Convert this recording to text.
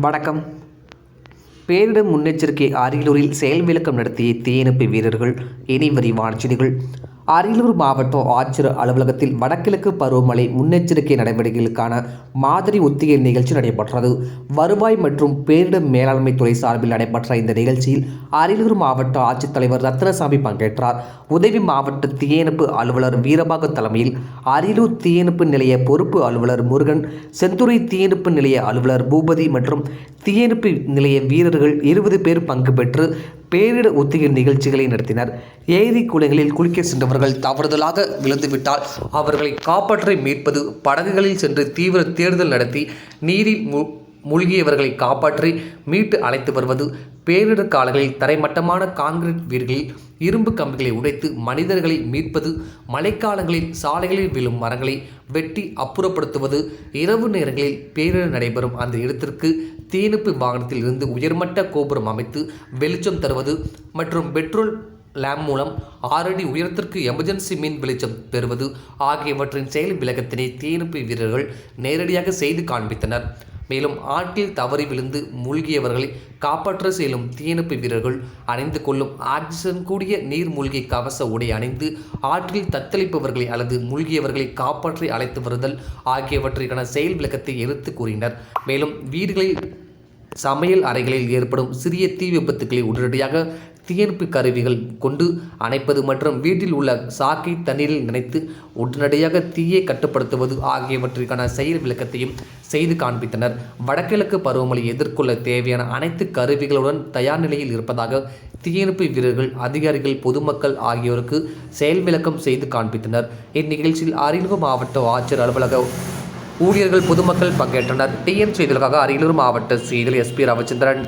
வணக்கம். பேரிடர் முன்னெச்சரிக்கை அரியலூரில் செயல் விளக்கம் நடத்திய தீயணைப்பு வீரர்கள் இனி விரிவான செய்திகள். அரியலூர் மாவட்ட ஆட்சியர் அலுவலகத்தில் வடகிழக்கு பருவமழை முன்னெச்சரிக்கை நடவடிக்கைகளுக்கான மாதிரி ஒத்திகை நிகழ்ச்சி நடைபெற்றது. வருவாய் மற்றும் பேரிடர் மேலாண்மை துறை சார்பில் நடைபெற்ற இந்த நிகழ்ச்சியில் அரியலூர் மாவட்ட ஆட்சித்தலைவர் ரத்னசாமி பங்கேற்றார். உதவி மாவட்ட தீயணைப்பு அலுவலர் வீரபாக தலைமையில் அரியலூர் தீயணைப்பு நிலைய பொறுப்பு அலுவலர் முருகன் செந்துறை தீயணைப்பு நிலைய அலுவலர் பூபதி மற்றும் தீயணைப்பு நிலைய வீரர்கள் இருபது பேர் பங்கு பெற்று பேரிட ஒத்திகை நிகழ்ச்சிகளை நடத்தினர். ஏரி குளங்களில் குளிக்க சென்றவர்கள் தவறுதலாக விழுந்துவிட்டால் அவர்களை காப்பாற்றி மீட்பது படகுகளில் சென்று தீவிர தேடுதல் நடத்தி நீரில் மு மூழ்கியவர்களை காப்பாற்றி மீட்டு அழைத்து வருவது. பேரிடர் காலங்களில் தரைமட்டமான கான்கிரீட் வீடுகளில் இரும்பு கம்பிகளை உடைத்து மனிதர்களை மீட்பது. மழைக்காலங்களில் சாலைகளில் விழும் மரங்களை வெட்டி அப்புறப்படுத்துவது. இரவு நேரங்களில் பேரிடர் நடைபெறும் அந்த இடத்திற்கு தீயணைப்பு வாகனத்தில் இருந்து உயர்மட்ட கோபுரம் அமைத்து வெளிச்சம் தருவது மற்றும் பெட்ரோல் லேம் மூலம் ஆறடி உயரத்திற்கு எமர்ஜென்சி மின் வெளிச்சம் பெறுவது ஆகியவற்றின் செயல் விளக்கத்தினை தீயணைப்பு வீரர்கள் நேரடியாக செய்து காண்பித்தனர். மேலும் ஆற்றில் தவறி விழுந்து மூழ்கியவர்களை காப்பாற்ற செல்லும் தீயணைப்பு வீரர்கள் அணிந்து கொள்ளும் ஆக்சிஜன் கூடிய நீர் மூழ்கி கவச உடை அணிந்து ஆற்றில் தத்தளிப்பவர்களை அல்லது மூழ்கியவர்களை காப்பாற்றி அழைத்து வருதல் ஆகியவற்றிற்கான செயல் விளக்கத்தை எடுத்து கூறினர். மேலும் வீடுகளில் சமையல் அறைகளில் ஏற்படும் சிறிய தீ விபத்துக்களை உடனடியாக தீயணைப்பு கருவிகள் கொண்டு அணைப்பது மற்றும் வீட்டில் உள்ள சாக்கை தண்ணீரில் நினைத்து உடனடியாக தீயை கட்டுப்படுத்துவது ஆகியவற்றிற்கான செயல் விளக்கத்தையும் செய்து காண்பித்தனர். வடகிழக்கு பருவமழை எதிர்கொள்ள தேவையான அனைத்து கருவிகளுடன் தயார் நிலையில் இருப்பதாக தீயணைப்பு வீரர்கள் அதிகாரிகள் பொதுமக்கள் ஆகியோருக்கு செயல் விளக்கம் செய்து காண்பித்தனர். இந்நிகழ்ச்சியில் அரியலூர் மாவட்ட ஆட்சியர் அலுவலக ஊழியர்கள் பொதுமக்கள் பங்கேற்றனர். டிஎன் செய்திகளுக்காக அரியலூர் மாவட்ட செய்திகள் எஸ்பி ரவிச்சந்திரன்